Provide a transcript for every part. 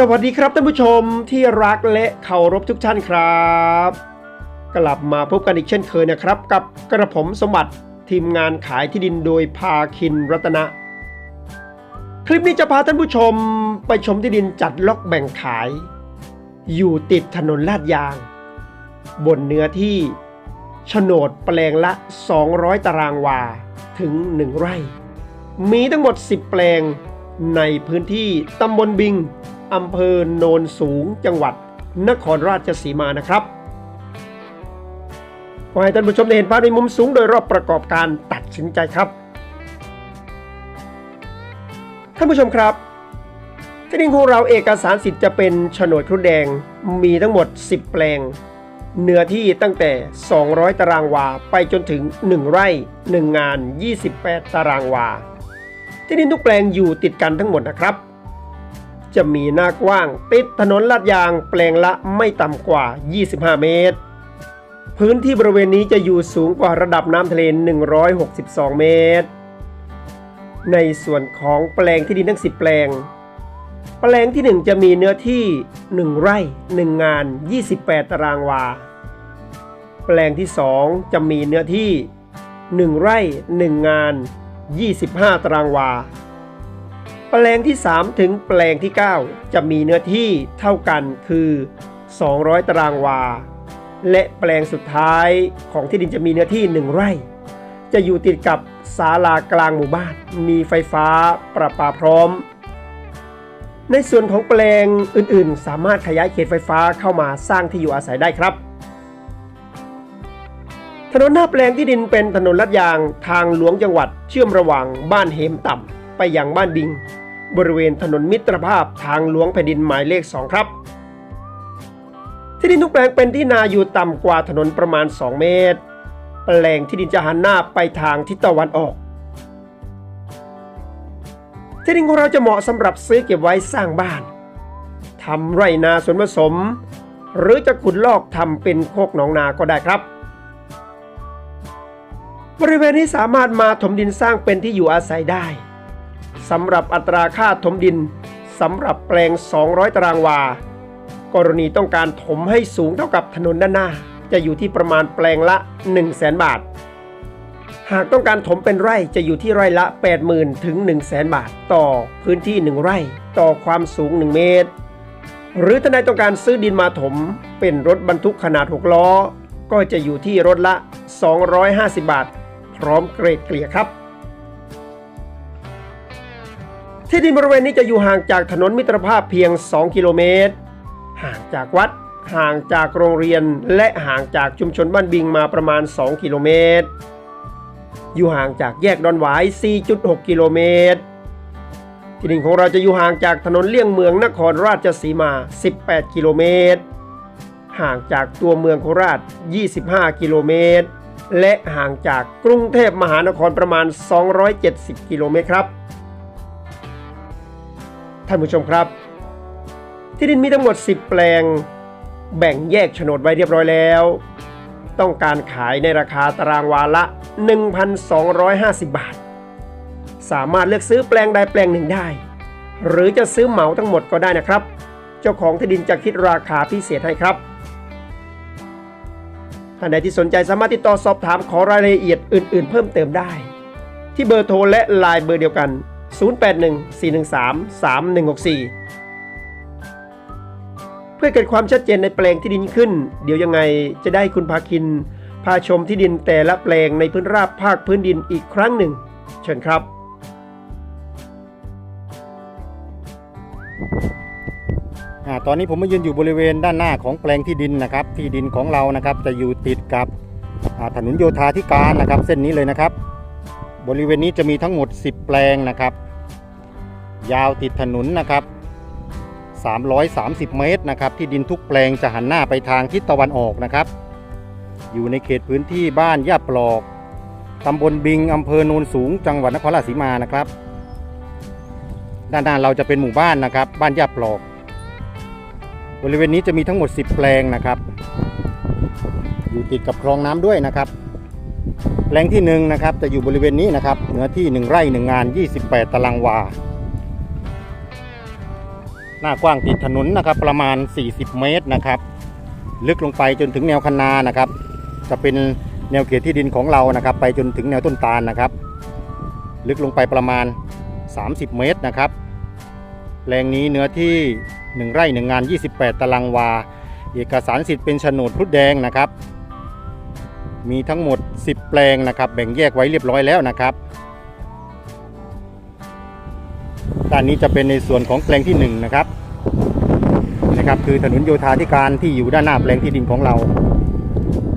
สวัสดีครับท่านผู้ชมที่รักและเคารพทุกท่านครับ กลับมาพบกันอีกเช่นเคยนะครับ กับกระผมสมบัติทีมงานขายที่ดินโดยพาคินรัตนะ คลิปนี้จะพาท่านผู้ชมไปชมที่ดินจัดล็อกแบ่งขาย อยู่ติดถนนลาดยาง บนเนื้อที่โฉนดแปลงละ 200 ตารางวาถึง 1 ไร่ มีทั้งหมด 10 แปลงในพื้นที่ตำบลบิง อำเภอโนนสูงจังหวัดนครราชสีมานะครับขอให้ท่านผู้ชมได้เห็นภาพในมุมสูงโดยรอบประกอบการตัดสินใจครับท่านผู้ชมครับที่ดินของเราเอกสารสิทธิ์จะเป็นโฉนดครุฑแดงมีทั้งหมด 10 แปลง เนื้อที่ตั้งแต่ 200 ตารางวา ไปจนถึง 1 ไร่ 1 งาน 28 ตารางวา ที่ดินทุกแปลงอยู่ติดกันทั้งหมดนะครับ จะมีหน้ากว้าง ติดถนนลาดยางแปลงละไม่ต่ำกว่า 25 เมตร พื้นที่บริเวณนี้จะอยู่สูงกว่าระดับน้ำทะเล 162 เมตร ในส่วนของแปลงที่ดินทั้ง 10 แปลง แปลงที่ 1 จะมีเนื้อที่ 1 ไร่ 1 งาน 28 ตารางวา แปลงที่ 2 จะมีเนื้อที่ 1 ไร่ 1 งาน 25 ตารางวา แปลงที่ 3 ถึงแปลงที่ 9 จะมีเนื้อที่เท่ากันคือ 200 ตารางวา และแปลงสุดท้ายของที่ดินจะมีเนื้อที่ 1 ไร่ จะอยู่ติดกับศาลากลางหมู่บ้าน มีไฟฟ้าประปาพร้อม ในส่วนของแปลงอื่นๆ สามารถขยายเขตไฟฟ้าเข้ามาสร้างที่อยู่อาศัยได้ครับถนนหน้าแปลงที่ดินเป็นถนนลาดยางทางหลวงจังหวัดเชื่อมระหว่างบ้านเหมต่ำไปยังบ้านบิง บริเวณถนนมิตรภาพทางหลวงแผ่นดินหมายเลข 2 ครับ ที่ดินทุกแปลงเป็นที่นาอยู่ต่ำกว่าถนนประมาณ 2 เมตร แปลงที่ดินจะหันหน้าไปทางทิศตะวันออก ที่ดินของเราจะเหมาะสำหรับซื้อเก็บไว้สร้างบ้านทำไร่นาสวนผสม หรือจะขุดลอกทำเป็นโคกหนองนาก็ได้ครับบริเวณนี้สามารถมาถมดินสร้างเป็นที่อยู่อาศัยได้ สำหรับอัตราค่าถมดินสำหรับแปลง 200 ตารางวา กรณีต้องการถมให้สูงเท่ากับถนนด้านหน้า จะอยู่ที่ประมาณแปลงละ 1 0 0 0 0แบาท หากต้องการถมเป็นไร่จะอยู่ที่ไร่ละ 80,000 ถึง 1 0 0 0 0 0 บาท ต่อพื้นที่ 1 ไร่ ต่อความสูง 1 เมตร หรือถ้านายต้องการซื้อดินมาถมเป็นรถบรรทุกขนาด 6 ล้อ ก็จะอยู่ที่รถละ 250 บาท พร้อมเกรดเกลี่ยครับ ที่ดินบริเวณนี้จะอยู่ห่างจากถนนมิตรภาพเพียง 2 กิโลเมตร ห่างจากวัด ห่างจากโรงเรียน และห่างจากชุมชนบ้านบิงมาประมาณ 2 กิโลเมตร อยู่ห่างจากแยกดอนหวาย 4.6 กิโลเมตร ที่ดินของเราจะอยู่ห่างจากถนนเลี่ยงเมืองนครราชสีมา 18 กิโลเมตร ห่างจากตัวเมืองโคราช 25 กิโลเมตร และห่างจากกรุงเทพมหานครประมาณ 270 กิโลเมตรครับ ท่านผู้ชมครับ ที่ดินมีทั้งหมด 10 แปลง แบ่งแยกโฉนดไว้เรียบร้อยแล้ว ต้องการขายในราคาตารางวาละ 1,250 บาท สามารถเลือกซื้อแปลงใดแปลงหนึ่งได้ หรือจะซื้อเหมาทั้งหมดก็ได้นะครับ เจ้าของที่ดินจะคิดราคาพิเศษให้ครับท่านใดที่สนใจสามารถติดต่อสอบถามขอรายละเอียดอื่น ๆ เพิ่มเติมได้ ที่เบอร์โทรและไลน์เบอร์เดียวกัน 0814133164 เพื่อเกิดความชัดเจนในแปลงที่ดินขึ้น เดี๋ยวยังไงจะได้คุณพาคิน พาชมที่ดินแต่ละแปลงในพื้นราบภาคพื้นดินอีกครั้งหนึ่ง เชิญครับอตอนนี้ผมมายืนอยู่บริเวณด้านหน้าของแปลงที่ดินนะครับ ที่ดินของเรานะครับจะอยู่ติดกับถนนโยธาธิการนะครับ เส้นนี้เลยนะครับ บริเวณนี้จะมีทั้งหมด 10 แปลงนะครับ ยาวติดถนนนะครับ 330 เมตรนะครับ ที่ดินทุกแปลงจะหันหน้าไปทางทิศตะวันออกนะครับ อยู่ในเขตพื้นที่บ้านย่าปลอกตำบลบิงอำเภอโนนสูง จังหวัดนครราชสีมานะครับ ด้านหน้าเราจะเป็นหมู่บ้านนะครับ บ้านย่าปลอก บริเวณนี้จะมีทั้งหมด 10 แปลงนะครับ อยู่ติดกับคลองน้ำด้วยนะครับแปลงที่1นงนะครับจะอยู่บริเวณนี้นะครับเนื้อที่ 1 ไร่ 1 งาน 28 ตารางวา หน้ากว้างติดถนนนะครับ ประมาณ 40 เมตรนะครับ ลึกลงไปจนถึงแนวคันนานะครับ จะเป็นแนวเขตที่ดินของเรานะครับ ไปจนถึงแนวต้นตาลนะครับ ลึกลงไปประมาณ 30 เมตรนะครับแปลงนี้เนื้อที่ 1 ไร่ 1 งาน 28 ตารางวา เอกสารสิทธิ์เป็นโฉนดพรุดแดงนะครับ มีทั้งหมด 10 แปลงนะครับ แบ่งแยกไว้เรียบร้อยแล้วนะครับ ด้านนี้จะเป็นในส่วนของแปลงที่1นะครับนะครับคือถนนโยธาธิการที่อยู่ด้านหน้าแปลงที่ดินของเรา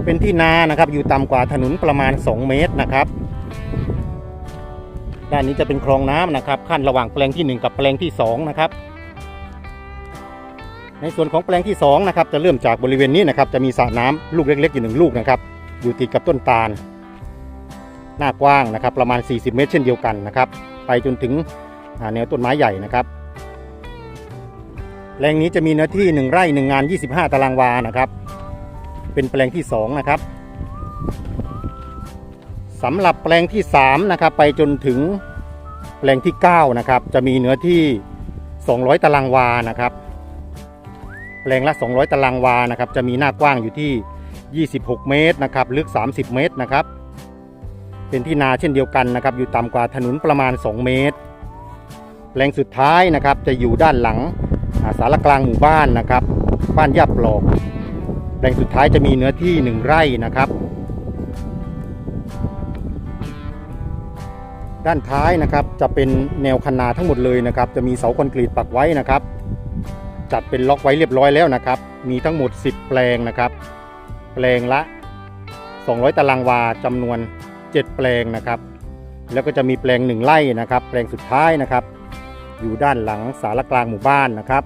เป็นที่นานะครับอยู่ต่ำกว่าถนนประมาณ 2 เมตรนะครับ ด้านนี้จะเป็นคลองน้ำนะครับขั้นระหว่างแปลงที่ 1 กับแปลงที่2นะครับในส่วนของแปลงที่2นะครับจะเริ่มจากบริเวณนี้นะครับจะมีสระน้ำลูกเล็กๆอยู่หนึ่งลูกนะครับอยู่ติดกับต้นตาล หน้ากว้างนะครับประมาณ 40 เมตร เช่นเดียวกันนะครับไปจนถึง แนวต้นไม้ใหญ่นะครับแปลงนี้จะมีเนื้อที่ 1 ไร่1งาน 25 ตารางวานะครับ เป็นแปลงที่ 2 นะครับสำหรับแปลงที่ 3 นะครับ ไปจนถึงแปลงที่ 9 นะครับ จะมีเนื้อที่ 200 ตารางวานะครับ แปลงละ 200 ตารางวานะครับ จะมีหน้ากว้างอยู่ที่ 26 เมตรนะครับ ลึก 30 เมตรนะครับ เป็นที่นาเช่นเดียวกันนะครับ อยู่ต่ำกว่าถนนประมาณ 2 เมตร แปลงสุดท้ายนะครับจะอยู่ด้านหลังาสารกลางหมู่บ้านนะครับ บ้านยับปลอกแปลงสุดท้ายจะมีเนื้อที่ 1 ไร่นะครับ ด้านท้ายนะครับจะเป็นแนวคันนาทั้งหมดเลยนะครับ จะมีเสาคอนกรีตปักไว้นะครับ จัดเป็นล็อกไว้เรียบร้อยแล้วนะครับ มีทั้งหมด 10 แปลงนะครับ แปลงละ 200 ตารางวาจำนวน 7 แปลงนะครับ แล้วก็จะมีแปลง 1 ไร่นะครับ แปลงสุดท้ายนะครับ อยู่ด้านหลังสารกลางหมู่บ้านนะครับ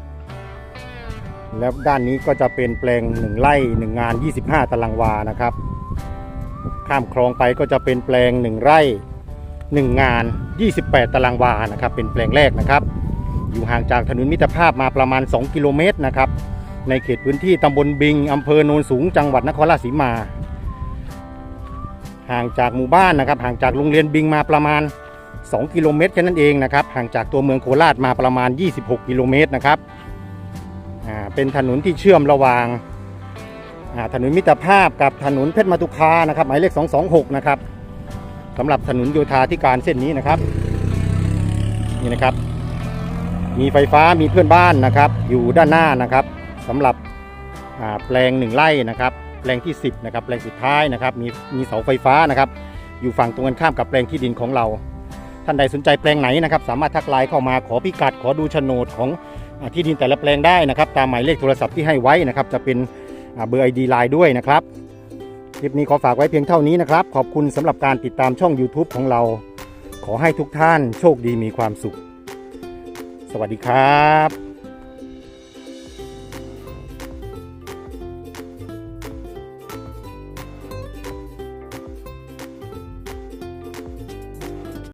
แล้วด้านนี้ก็จะเป็นแปลง1ไร่1งาน 25 ตารางวานะครับ ข้ามคลองไปก็จะเป็นแปลง1ไร่1งาน 28 ตารางวานะครับ เป็นแปลงแรกนะครับ อยู่ห่างจากถนนมิตรภาพมาประมาณ 2 กิโลเมตรนะครับ ในเขตพื้นที่ตำบลบิงอำเภอโนนสูงจังหวัดนครราชสีมา ห่างจากหมู่บ้านนะครับ ห่างจากโรงเรียนบิงมาประมาณ 2 กิโลเมตรแค่นั้นเองนะครับห่างจากตัวเมืองโคราชมาประมาณ 26 กิโลเมตรนะครับอ่าเป็นถนนที่เชื่อมระหว่างอ่าถนนมิตรภาพกับถนนเพชรมาตุคานะครับหมายเลข 226 นะครับสำหรับถนนโยธาธิการเส้นนี้นะครับนี่นะครับ มีไฟฟ้ามีเพื่อนบ้านนะครับ อยู่ด้านหน้านะครับสำหรับอ่าแปลงหนึ่งไร่นะครับแปลงที่ 10 นะครับแปลงสุดท้ายนะครับ มีมีเสาไฟฟ้านะครับ อยู่ฝั่งตรงกันข้ามกับแปลงที่ดินของเรา ท่านใดสนใจแปลงไหนนะครับ สามารถทักไลน์เข้ามาขอพิกัด ขอดูโฉนดของอที่ดินแต่ละแปลงได้นะครับ ตามหมายเลขโทรศัพท์ที่ให้ไว้นะครับ จะเป็นเบอร์ไอดีไลน์ด้วยนะครับ คลิปนี้ขอฝากไว้เพียงเท่านี้นะครับ ขอบคุณสำหรับการติดตามช่อง YouTube ของเรา ขอให้ทุกท่านโชคดีมีความสุข สวัสดีครับ